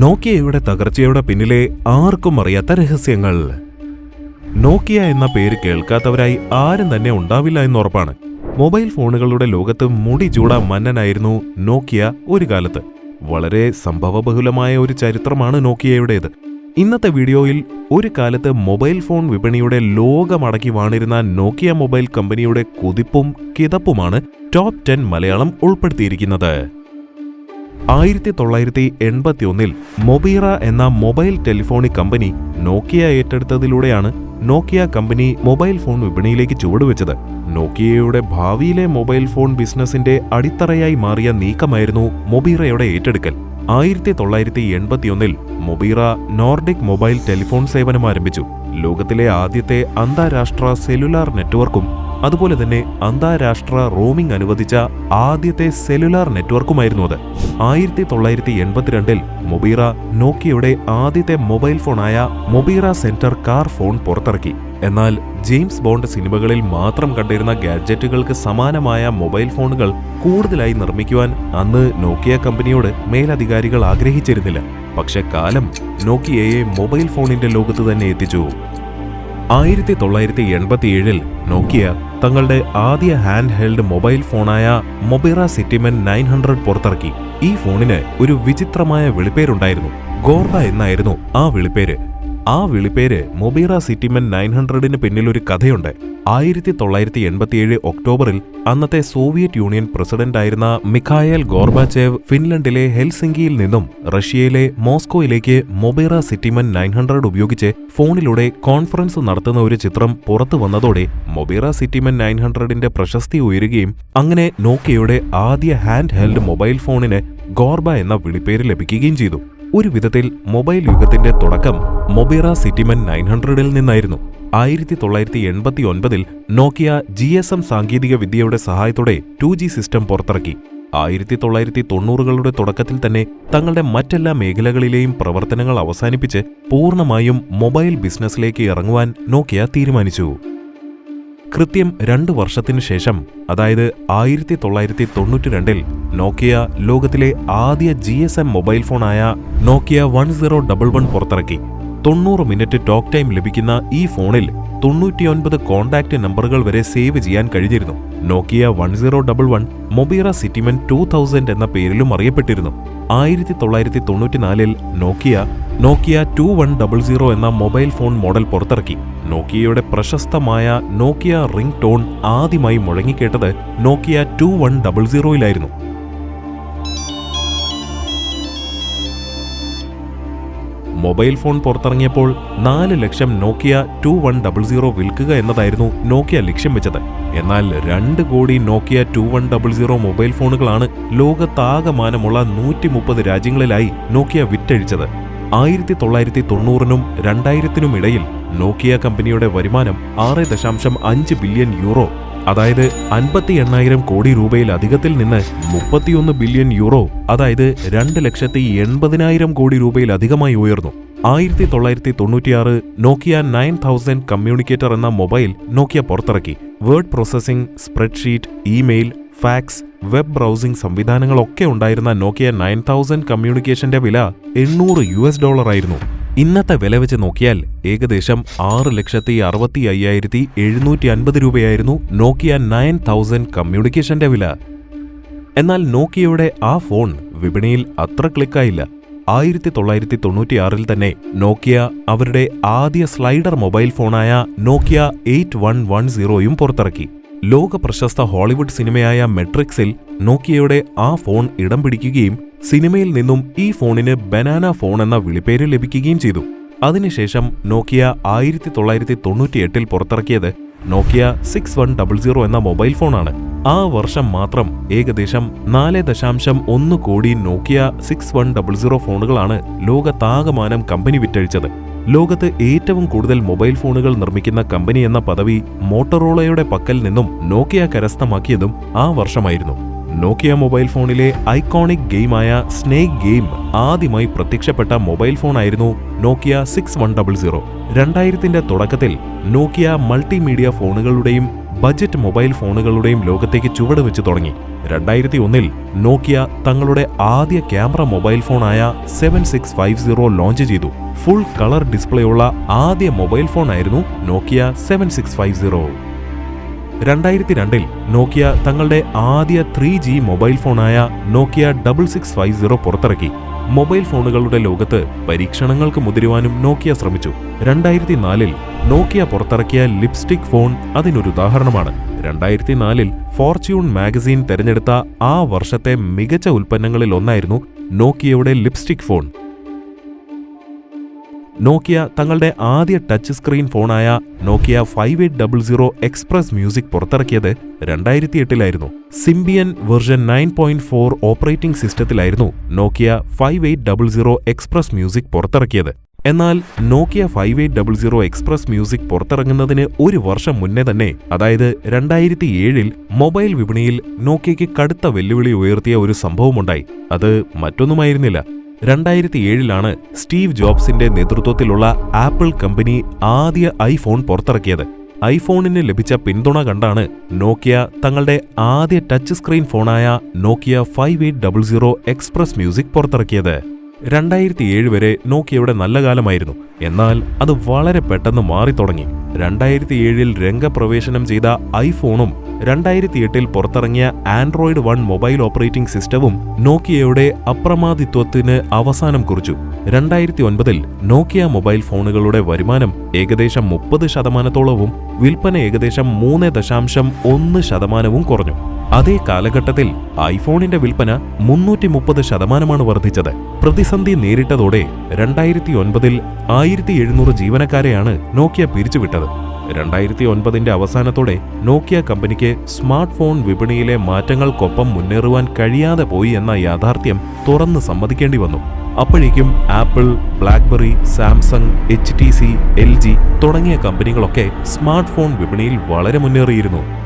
നോക്കിയയുടെ തകർച്ചയുടെ പിന്നിലെ ആർക്കും അറിയാത്ത രഹസ്യങ്ങൾ. നോക്കിയ എന്ന പേര് കേൾക്കാത്തവരായി ആരും തന്നെ ഉണ്ടാവില്ല എന്നുറപ്പാണ്. മൊബൈൽ ഫോണുകളുടെ ലോകത്ത് മുടി ചൂടാ മന്നനായിരുന്നു നോക്കിയ ഒരു കാലത്ത്. വളരെ സംഭവബഹുലമായ ഒരു ചരിത്രമാണ് നോക്കിയയുടേത്. ഇന്നത്തെ വീഡിയോയിൽ ഒരു കാലത്ത് മൊബൈൽ ഫോൺ വിപണിയുടെ ലോകമടക്കി വാണിരുന്ന നോക്കിയ മൊബൈൽ കമ്പനിയുടെ കുതിപ്പും കിതപ്പുമാണ് ടോപ്പ് ടെൻ മലയാളം ഉൾപ്പെടുത്തിയിരിക്കുന്നത്. ആയിരത്തി തൊള്ളായിരത്തി എൺപത്തി ഒന്നിൽ മൊബീറ എന്ന മൊബൈൽ ടെലിഫോണിക് കമ്പനി നോക്കിയ ഏറ്റെടുത്തതിലൂടെയാണ് നോക്കിയ കമ്പനി മൊബൈൽ ഫോൺ വിപണിയിലേക്ക് ചുവടുവെച്ചത്. നോക്കിയയുടെ ഭാവിയിലെ മൊബൈൽ ഫോൺ ബിസിനസിന്റെ അടിത്തറയായി മാറിയ നീക്കമായിരുന്നു മൊബീറയുടെ ഏറ്റെടുക്കൽ. ആയിരത്തി തൊള്ളായിരത്തി എൺപത്തിയൊന്നിൽ മൊബീറ നോർഡിക് മൊബൈൽ ടെലിഫോൺ സേവനം ആരംഭിച്ചു. ലോകത്തിലെ ആദ്യത്തെ അന്താരാഷ്ട്ര സെല്ലുലാർ നെറ്റ്വർക്കും അതുപോലെ തന്നെ അന്താരാഷ്ട്ര റോമിംഗ് അനുവദിച്ച ആദ്യത്തെ സെല്ലുലാർ നെറ്റ്വർക്കുമായിരുന്നു അത്. ആയിരത്തി തൊള്ളായിരത്തി എൺപത്തിരണ്ടിൽ മൊബീറ നോക്കിയയുടെ ആദ്യത്തെ മൊബൈൽ ഫോണായ മൊബീറ സെന്റർ കാർ ഫോൺ പുറത്തിറക്കി. എന്നാൽ ജെയിംസ് ബോണ്ട് സിനിമകളിൽ മാത്രം കണ്ടിരുന്ന ഗാഡ്ജറ്റുകൾക്ക് സമാനമായ മൊബൈൽ ഫോണുകൾ കൂടുതലായി നിർമ്മിക്കുവാൻ അന്ന് നോക്കിയ കമ്പനിയോട് മേലധികാരികൾ ആഗ്രഹിച്ചിരുന്നില്ല. പക്ഷെ കാലം നോക്കിയയെ മൊബൈൽ ഫോണിന്റെ ലോകത്ത് തന്നെ എത്തിച്ചു. ആയിരത്തി തൊള്ളായിരത്തി എൺപത്തിയേഴിൽ നോക്കിയ തങ്ങളുടെ ആദ്യ ഹാൻഡ് ഹെൽഡ് മൊബൈൽ ഫോണായ മൊബൈറ സിറ്റിമെൻ നയൻ ഹൺഡ്രഡ് പുറത്തിറക്കി. ഈ ഫോണിന് ഒരു വിചിത്രമായ വിളിപ്പേരുണ്ടായിരുന്നു. ഗോർബ എന്നായിരുന്നു ആ വിളിപ്പേര്. ആ വിളിപ്പേര് മൊബീറ സിറ്റിമെൻ നയൻ ഹൺഡ്രഡിന് പിന്നിൽ ഒരു കഥയുണ്ട്. ആയിരത്തി തൊള്ളായിരത്തി എൺപത്തിയേഴ് ഒക്ടോബറിൽ അന്നത്തെ സോവിയറ്റ് യൂണിയൻ പ്രസിഡന്റായിരുന്ന മിഖായൽ ഗോർബാച്ചേവ് ഫിൻലൻഡിലെ ഹെൽസിംഗിയിൽ നിന്നും റഷ്യയിലെ മോസ്കോയിലേക്ക് മൊബീറ സിറ്റിമെൻ നയൻ ഹൺഡ്രഡ് ഉപയോഗിച്ച് ഫോണിലൂടെ കോൺഫറൻസ് നടത്തുന്ന ഒരു ചിത്രം പുറത്തു വന്നതോടെ മൊബീറ സിറ്റിമെൻ നയൻ ഹൺഡ്രഡിന്റെ പ്രശസ്തി ഉയരുകയും അങ്ങനെ നോക്കിയയുടെ ആദ്യ ഹാൻഡ് ഹെൽഡ് മൊബൈൽ ഫോണിന് ഗോർബ എന്ന വിളിപ്പേര് ലഭിക്കുകയും ചെയ്തു. ഒരു വിധത്തിൽ മൊബൈൽ യുഗത്തിന്റെ തുടക്കം മൊബീറ സിറ്റിമൻ നയൻ ഹൺഡ്രഡിൽ നിന്നായിരുന്നു. ആയിരത്തി തൊള്ളായിരത്തി എൺപത്തി ഒൻപതിൽ നോക്കിയ ജി എസ് എം സാങ്കേതിക വിദ്യയുടെ സഹായത്തോടെ ടു ജി സിസ്റ്റം പുറത്തിറക്കി. ആയിരത്തി തൊള്ളായിരത്തി തൊണ്ണൂറുകളുടെ തുടക്കത്തിൽ തന്നെ തങ്ങളുടെ മറ്റെല്ലാ മേഖലകളിലെയും പ്രവർത്തനങ്ങൾ അവസാനിപ്പിച്ച് പൂർണമായും മൊബൈൽ ബിസിനസ്സിലേക്ക് ഇറങ്ങുവാൻ നോക്കിയ തീരുമാനിച്ചു. കൃത്യം രണ്ട് വർഷത്തിനു ശേഷം അതായത് ആയിരത്തി തൊള്ളായിരത്തി തൊണ്ണൂറ്റി രണ്ടിൽ നോക്കിയ ലോകത്തിലെ ആദ്യ G S M mobile ഫോണായ Nokia one zero double one പുറത്തിറക്കി. തൊണ്ണൂറ് മിനിറ്റ് ടോക്ക് ടൈം ലഭിക്കുന്ന ഈ ഫോണിൽ തൊണ്ണൂറ്റിയൊൻപത് കോൺടാക്റ്റ് നമ്പറുകൾ വരെ സേവ് ചെയ്യാൻ കഴിഞ്ഞിരുന്നു. Nokia one zero double one Mobira Cityman two thousand എന്ന പേരിലും അറിയപ്പെട്ടിരുന്നു. ആയിരത്തി തൊള്ളായിരത്തി തൊണ്ണൂറ്റിനാലിൽ Nokia Nokia two one double zero എന്ന മൊബൈൽ ഫോൺ മോഡൽ പുറത്തിറക്കി. നോക്കിയയുടെ പ്രശസ്തമായ നോക്കിയ റിംഗ് ടോൺ ആദ്യമായി മുഴങ്ങിക്കേട്ടത് നോക്കിയ ടു വൺ ഡബിൾ സീറോയിലായിരുന്നു. മൊബൈൽ ഫോൺ പുറത്തിറങ്ങിയപ്പോൾ നാല് lakh Nokia two one double zero വിൽക്കുക എന്നതായിരുന്നു നോക്കിയ ലക്ഷ്യം വെച്ചത്. എന്നാൽ രണ്ട് crore Nokia two one double zero mobile ഫോണുകളാണ് ലോകത്താകമാനമുള്ള നൂറ്റി മുപ്പത് രാജ്യങ്ങളിലായി നോക്കിയ വിറ്റഴിച്ചത്. ആയിരത്തി തൊള്ളായിരത്തി തൊണ്ണൂറിനും രണ്ടായിരത്തിനും ഇടയിൽ നോക്കിയ കമ്പനിയുടെ വരുമാനം ആറ് ദശാംശം അഞ്ച് ബില്യൺ യൂറോ അതായത് അൻപത്തി എണ്ണായിരം കോടി രൂപയിലധികത്തിൽ നിന്ന് മുപ്പത്തിയൊന്ന് ബില്യൺ യൂറോ അതായത് രണ്ട് ലക്ഷത്തി എൺപതിനായിരം കോടി രൂപയിലധികമായി ഉയർന്നു. ആയിരത്തി തൊള്ളായിരത്തി തൊണ്ണൂറ്റിയാറ് നോക്കിയ നയൻ തൗസൻഡ് കമ്മ്യൂണിക്കേറ്റർ എന്ന മൊബൈൽ നോക്കിയ പുറത്തിറക്കി. Word processing spreadsheet email fax web browsing സംവിധാനങ്ങളൊക്കെ ഉണ്ടായിരുന്ന നോക്കിയ നയൻ തൗസൻഡ് കമ്മ്യൂണിക്കേഷന്റെ വില എണ്ണൂറ് യു എസ് ഡോളർ ആയിരുന്നു ഇന്നത്തെ വില വെച്ച് നോക്കിയാൽ ഏകദേശം ആറ് ലക്ഷത്തി അറുപത്തി അയ്യായിരത്തി എഴുന്നൂറ്റി അൻപത് രൂപയായിരുന്നു നോക്കിയ നയൻ തൗസൻഡ് കമ്മ്യൂണിക്കേഷന്റെ വില. എന്നാൽ നോക്കിയയുടെ ആ ഫോൺ വിപണിയിൽ അത്ര ക്ലിക്കായില്ല. ആയിരത്തി തൊള്ളായിരത്തി തൊണ്ണൂറ്റിയാറിൽ തന്നെ നോക്കിയ അവരുടെ ആദ്യ സ്ലൈഡർ മൊബൈൽ ഫോണായ നോക്കിയ എയ്റ്റ് വൺ വൺ സീറോയും പുറത്തിറക്കി. ലോക പ്രശസ്ത ഹോളിവുഡ് സിനിമയായ മെട്രിക്സിൽ നോക്കിയയുടെ ആ ഫോൺ ഇടം പിടിക്കുകയും സിനിമയിൽ നിന്നും ഈ ഫോണിന് ബനാന ഫോൺ എന്ന വിളിപ്പേര് ലഭിക്കുകയും ചെയ്തു. അതിനുശേഷം നോക്കിയ ആയിരത്തി തൊള്ളായിരത്തി തൊണ്ണൂറ്റിയെട്ടിൽ പുറത്തിറക്കിയത് Nokia six one double zero എന്ന മൊബൈൽ ഫോണാണ്. ആ വർഷം മാത്രം ഏകദേശം നാല് ദശാംശം ഒന്ന് crore Nokia six one double zero ഫോണുകളാണ് ലോകത്താകമാനം കമ്പനി വിറ്റഴിച്ചത്. ലോകത്ത് ഏറ്റവും കൂടുതൽ മൊബൈൽ ഫോണുകൾ നിർമ്മിക്കുന്ന കമ്പനി എന്ന പദവി മോട്ടറോളയുടെ പക്കൽ നിന്നും നോക്കിയ കരസ്ഥമാക്കിയതും ആ വർഷമായിരുന്നു. നോക്കിയ മൊബൈൽ ഫോണിലെ ഐക്കോണിക് ഗെയിമായ സ്നേക് ഗെയിം ആദ്യമായി പ്രത്യക്ഷപ്പെട്ട മൊബൈൽ ഫോണായിരുന്നു Nokia six one double zero. രണ്ടായിരത്തിന്റെ തുടക്കത്തിൽ നോക്കിയ മൾട്ടിമീഡിയ ഫോണുകളുടെയും ബജറ്റ് മൊബൈൽ ഫോണുകളുടെയും ലോകത്തേക്ക് ചുവട് വെച്ച് തുടങ്ങി. രണ്ടായിരത്തി ഒന്നിൽ നോക്കിയ തങ്ങളുടെ ആദ്യ camera mobile ഫോണായ seven six five zero launch ചെയ്തു. ഫുൾ കളർ ഡിസ്പ്ലേ ഉള്ള ആദ്യ മൊബൈൽ ഫോൺ ആയിരുന്നു Nokia seven six five zero. രണ്ടായിരത്തി രണ്ടിൽ നോക്കിയ തങ്ങളുടെ ആദ്യ three G mobile ഫോണായ Nokia double six five zero പുറത്തിറക്കി. മൊബൈൽ ഫോണുകളുടെ ലോകത്ത് പരീക്ഷണങ്ങൾക്ക് മുതിരുവാനും നോക്കിയ ശ്രമിച്ചു. രണ്ടായിരത്തി നാലിൽ നോക്കിയ പുറത്തിറക്കിയ ലിപ്സ്റ്റിക് ഫോൺ അതിനൊരു ഉദാഹരണമാണ്. രണ്ടായിരത്തി നാലിൽ ഫോർച്യൂൺ മാഗസീൻ തിരഞ്ഞെടുത്ത ആ വർഷത്തെ മികച്ച ഉൽപ്പന്നങ്ങളിൽ ഒന്നായിരുന്നു നോക്കിയയുടെ ലിപ്സ്റ്റിക് ഫോൺ. നോക്കിയ തങ്ങളുടെ ആദ്യ touch screen ഫോണായ Nokia five eight double zero express music പുറത്തിറക്കിയത് രണ്ടായിരത്തി എട്ടിലായിരുന്നു Symbian version nine point four operating സിസ്റ്റത്തിലായിരുന്നു Nokia five eight double zero express music പുറത്തിറക്കിയത്. എന്നാൽ Nokia five eight double zero express music പുറത്തിറങ്ങുന്നതിന് ഒരു വർഷം മുന്നേ തന്നെ അതായത് രണ്ടായിരത്തി ഏഴിൽ മൊബൈൽ വിപണിയിൽ നോക്കിയയ്ക്ക് കടുത്ത വെല്ലുവിളി ഉയർത്തിയ ഒരു സംഭവമുണ്ടായി. അത് മറ്റൊന്നുമായിരുന്നില്ല. രണ്ടായിരത്തി ഏഴിലാണ് സ്റ്റീവ് ജോബ്സിന്റെ നേതൃത്വത്തിലുള്ള ആപ്പിൾ കമ്പനി ആദ്യ ഐഫോൺ പുറത്തിറക്കിയത്. ഐഫോണിന് ലഭിച്ച പിന്തുണ കണ്ടാണ് നോക്കിയ തങ്ങളുടെ ആദ്യ touch screen ഫോണായ Nokia five eight double zero express music പുറത്തിറക്കിയത്. രണ്ടായിരത്തി ഏഴ് വരെ നോക്കിയയുടെ നല്ല കാലമായിരുന്നു. എന്നാൽ അത് വളരെ പെട്ടെന്ന് മാറിത്തുടങ്ങി രണ്ടായിരത്തി ഏഴിൽ രംഗപ്രവേശനം ചെയ്ത ഐഫോണും രണ്ടായിരത്തി എട്ടിൽ പുറത്തിറങ്ങിയ ആൻഡ്രോയിഡ് വൺ മൊബൈൽ ഓപ്പറേറ്റിംഗ് സിസ്റ്റവും നോക്കിയയുടെ അപ്രമാദിത്വത്തിന് അവസാനം കുറിച്ചു. രണ്ടായിരത്തി ഒൻപതിൽ നോക്കിയ മൊബൈൽ ഫോണുകളുടെ വരുമാനം ഏകദേശം മുപ്പത് ശതമാനത്തോളവും വിൽപ്പന ഏകദേശം മൂന്ന് ദശാംശം ഒന്ന് ശതമാനവും കുറഞ്ഞു. അതേ കാലഘട്ടത്തിൽ ഐഫോണിന്റെ വിൽപ്പന മുന്നൂറ്റി മുപ്പത് ശതമാനമാണ് വർദ്ധിച്ചത്. പ്രതിസന്ധി നേരിട്ടതോടെ രണ്ടായിരത്തി ഒൻപതിൽ ആയിരത്തി എഴുന്നൂറ് ജീവനക്കാരെയാണ് നോക്കിയ പിരിച്ചുവിട്ടത്. രണ്ടായിരത്തി ഒൻപതിന്റെ അവസാനത്തോടെ നോക്കിയ കമ്പനിക്ക് സ്മാർട്ട് ഫോൺ വിപണിയിലെ മാറ്റങ്ങൾക്കൊപ്പം മുന്നേറുവാൻ കഴിയാതെ പോയി എന്ന യാഥാർത്ഥ്യം തുറന്ന് സമ്മതിക്കേണ്ടി വന്നു. അപ്പോഴേക്കും Apple BlackBerry Samsung H T C L G തുടങ്ങിയ കമ്പനികളൊക്കെ സ്മാർട്ട് ഫോൺ വിപണിയിൽ വളരെ മുന്നേറിയിരുന്നു.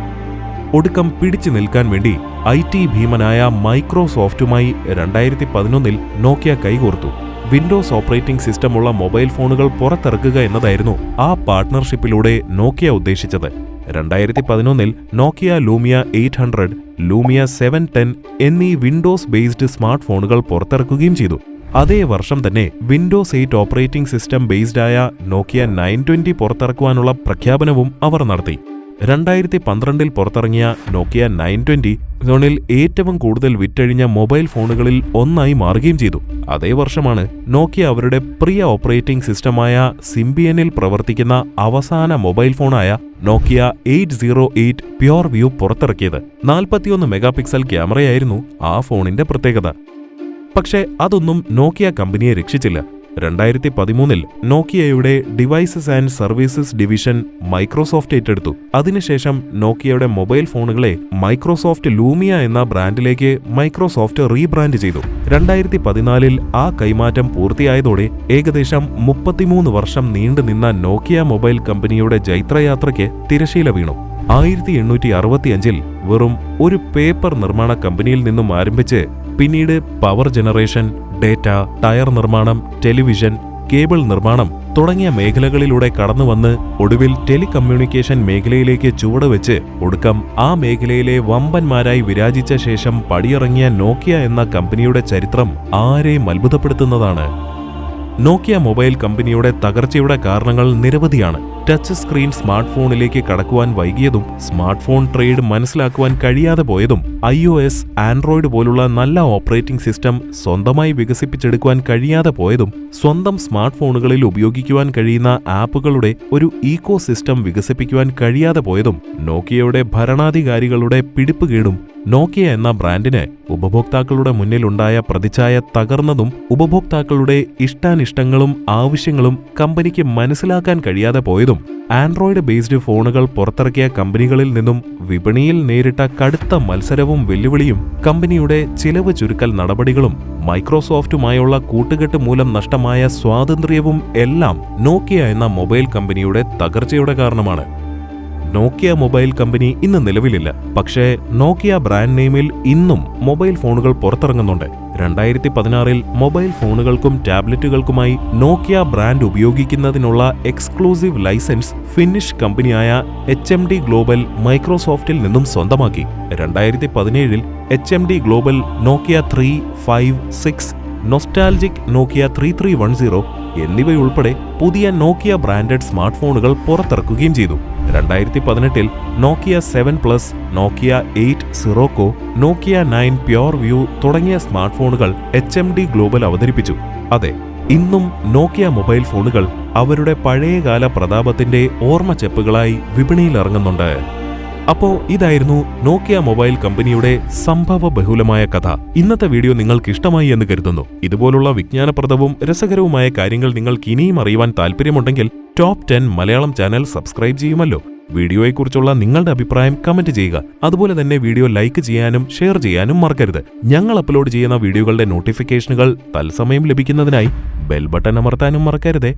ഒടുക്കം പിടിച്ചു നിൽക്കാൻ വേണ്ടി ഐ ടി ഭീമനായ മൈക്രോസോഫ്റ്റുമായി രണ്ടായിരത്തി പതിനൊന്നിൽ നോക്കിയ കൈകോർത്തു. വിൻഡോസ് ഓപ്പറേറ്റിംഗ് സിസ്റ്റമുള്ള മൊബൈൽ ഫോണുകൾ പുറത്തിറക്കുക എന്നതായിരുന്നു ആ പാർട്ട്ണർഷിപ്പിലൂടെ നോക്കിയ ഉദ്ദേശിച്ചത്. രണ്ടായിരത്തി പതിനൊന്നിൽ Nokia Lumia eight hundred Lumia seven ten എന്നീ വിൻഡോസ് ബേസ്ഡ് സ്മാർട്ട് ഫോണുകൾ പുറത്തിറക്കുകയും ചെയ്തു. അതേ വർഷം തന്നെ വിൻഡോസ് എയ്റ്റ് ഓപ്പറേറ്റിംഗ് സിസ്റ്റം ബേസ്ഡായ നോക്കിയ നയൻ ട്വന്റി പുറത്തിറക്കുവാനുള്ള പ്രഖ്യാപനവും അവർ നടത്തി. രണ്ടായിരത്തി പന്ത്രണ്ടിൽ പുറത്തിറങ്ങിയ നോക്കിയ നയൻ ട്വന്റി സോണിൽ ഏറ്റവും കൂടുതൽ വിറ്റഴിഞ്ഞ മൊബൈൽ ഫോണുകളിൽ ഒന്നായി മാറുകയും ചെയ്തു. അതേ വർഷമാണ് നോക്കിയ അവരുടെ പ്രിയ ഓപ്പറേറ്റിംഗ് സിസ്റ്റമായ സിംബിയനിൽ പ്രവർത്തിക്കുന്ന അവസാന mobile ഫോണായ Nokia eight zero eight pure view പുറത്തിറക്കിയത്. നാൽപ്പത്തിയൊന്ന് മെഗാപിക്സൽ ക്യാമറയായിരുന്നു ആ ഫോണിന്റെ പ്രത്യേകത. പക്ഷേ അതൊന്നും നോക്കിയ കമ്പനിയെ രക്ഷിച്ചില്ല. രണ്ടായിരത്തി പതിമൂന്നിൽ നോക്കിയയുടെ devices and services division Microsoft ഏറ്റെടുത്തു. അതിനുശേഷം നോക്കിയയുടെ മൊബൈൽ ഫോണുകളെ മൈക്രോസോഫ്റ്റ് ലൂമിയ എന്ന ബ്രാൻഡിലേക്ക് മൈക്രോസോഫ്റ്റ് റീബ്രാൻഡ് ചെയ്തു. രണ്ടായിരത്തി പതിനാലിൽ ആ കൈമാറ്റം പൂർത്തിയായതോടെ ഏകദേശം മുപ്പത്തിമൂന്ന് വർഷം നീണ്ടുനിന്ന നോക്കിയ മൊബൈൽ കമ്പനിയുടെ ജൈത്രയാത്രയ്ക്ക് തിരശീല വീണു. ആയിരത്തി എണ്ണൂറ്റി അറുപത്തിയഞ്ചിൽ വെറും ഒരു പേപ്പർ നിർമ്മാണ കമ്പനിയിൽ നിന്നും ആരംഭിച്ച് പിന്നീട് പവർ ജനറേഷൻ ഡേറ്റ ടയർ നിർമ്മാണം ടെലിവിഷൻ കേബിൾ നിർമ്മാണം തുടങ്ങിയ മേഖലകളിലൂടെ കടന്നുവന്ന് ഒടുവിൽ ടെലികമ്മ്യൂണിക്കേഷൻ മേഖലയിലേക്ക് ചുവടുവെച്ച് ഒടുക്കം ആ മേഖലയിലെ വമ്പന്മാരായി വിരാജിച്ച ശേഷം പടിയിറങ്ങിയ നോക്കിയ എന്ന കമ്പനിയുടെ ചരിത്രം ആരെയും അത്ഭുതപ്പെടുത്തുന്നതാണ്. നോക്കിയ മൊബൈൽ കമ്പനിയുടെ തകർച്ചയുടെ കാരണങ്ങൾ നിരവധിയാണ്. ടച്ച് സ്ക്രീൻ സ്മാർട്ട് ഫോണിലേക്ക് കടക്കുവാൻ വൈകിയതും സ്മാർട്ട് ഫോൺ ട്രേഡ് മനസ്സിലാക്കുവാൻ കഴിയാതെ പോയതും ഐ ഒ എസ് ആൻഡ്രോയിഡ് പോലുള്ള നല്ല ഓപ്പറേറ്റിംഗ് സിസ്റ്റം സ്വന്തമായി വികസിപ്പിച്ചെടുക്കുവാൻ കഴിയാതെ പോയതും സ്വന്തം സ്മാർട്ട് ഫോണുകളിൽ ഉപയോഗിക്കുവാൻ കഴിയുന്ന ആപ്പുകളുടെ ഒരു ഈക്കോ സിസ്റ്റം വികസിപ്പിക്കുവാൻ കഴിയാതെ പോയതും നോക്കിയയുടെ ഭരണാധികാരികളുടെ പിടിപ്പുകേടും നോക്കിയ എന്ന ബ്രാൻഡിന് ഉപഭോക്താക്കളുടെ മുന്നിലുണ്ടായ പ്രതിച്ഛായ തകർന്നതും ഉപഭോക്താക്കളുടെ ഇഷ്ടാനിഷ്ടങ്ങളും ആവശ്യങ്ങളും കമ്പനിക്ക് മനസ്സിലാക്കാൻ കഴിയാതെ പോയതും ആൻഡ്രോയിഡ് ബേസ്ഡ് ഫോണുകൾ പുറത്തിറക്കിയ കമ്പനികളിൽ നിന്നും വിപണിയിൽ നേരിട്ട കടുത്ത മത്സരവും വെല്ലുവിളിയും കമ്പനിയുടെ ചിലവ് ചുരുക്കൽ നടപടികളും മൈക്രോസോഫ്റ്റുമായുള്ള കൂട്ടുകെട്ട് മൂലം നഷ്ടമായ സ്വാതന്ത്ര്യവും എല്ലാം നോക്കിയ എന്ന മൊബൈൽ കമ്പനിയുടെ തകർച്ചയുടെ കാരണമാണ്. നോക്കിയ മൊബൈൽ കമ്പനി ഇന്ന് നിലവിലില്ല. പക്ഷേ നോക്കിയ ബ്രാൻഡ് നെയിമിൽ ഇന്നും മൊബൈൽ ഫോണുകൾ പുറത്തിറങ്ങുന്നുണ്ട്. രണ്ടായിരത്തി പതിനാറിൽ മൊബൈൽ ഫോണുകൾക്കും ടാബ്ലറ്റുകൾക്കുമായി നോക്കിയ ബ്രാൻഡ് ഉപയോഗിക്കുന്നതിനുള്ള എക്സ്ക്ലൂസീവ് ലൈസൻസ് ഫിന്നിഷ് കമ്പനിയായ എച്ച് എം ഡി ഗ്ലോബൽ മൈക്രോസോഫ്റ്റിൽ നിന്നും സ്വന്തമാക്കി. രണ്ടായിരത്തി പതിനേഴിൽ H M D global Nokia three five six nostalgic Nokia three three one zero എന്നിവയുൾപ്പെടെ പുതിയ നോക്കിയ ബ്രാൻഡഡ് സ്മാർട്ട് ഫോണുകൾ പുറത്തിറക്കുകയും ചെയ്തു. രണ്ടായിരത്തി പതിനെട്ടിൽ Nokia seven plus Nokia eight Sirocco Nokia nine pure view തുടങ്ങിയ സ്മാർട്ട് ഫോണുകൾ എച്ച് എം ഡി ഗ്ലോബൽ അവതരിപ്പിച്ചു. അതെ ഇന്നും നോക്കിയ മൊബൈൽ ഫോണുകൾ അവരുടെ പഴയകാല പ്രതാപത്തിന്റെ ഓർമ്മചെപ്പുകളായി വിപണിയിൽ ഇറങ്ങുന്നുണ്ട് അപ്പോ ഇതായിരുന്നു നോക്കിയ മൊബൈൽ കമ്പനിയുടെ സംഭവ ബഹുലമായ കഥ. ഇന്നത്തെ വീഡിയോ നിങ്ങൾക്ക് ഇഷ്ടമായി എന്ന് കരുതുന്നു. ഇതുപോലുള്ള വിജ്ഞാനപ്രദവും രസകരവുമായ കാര്യങ്ങൾ നിങ്ങൾക്ക് ഇനിയും അറിയുവാൻ താല്പര്യമുണ്ടെങ്കിൽ top ten Malayalam channel subscribe ചെയ്യുമല്ലോ. വീഡിയോയെക്കുറിച്ചുള്ള നിങ്ങളുടെ അഭിപ്രായം കമന്റ് ചെയ്യുക. അതുപോലെ തന്നെ വീഡിയോ ലൈക്ക് ചെയ്യാനും ഷെയർ ചെയ്യാനും മറക്കരുത്. ഞങ്ങൾ അപ്ലോഡ് ചെയ്യുന്ന വീഡിയോകളുടെ നോട്ടിഫിക്കേഷനുകൾ തത്സമയം ലഭിക്കുന്നതിനായി ബെൽ ബട്ടൺ അമർത്താനും മറക്കരുതേ.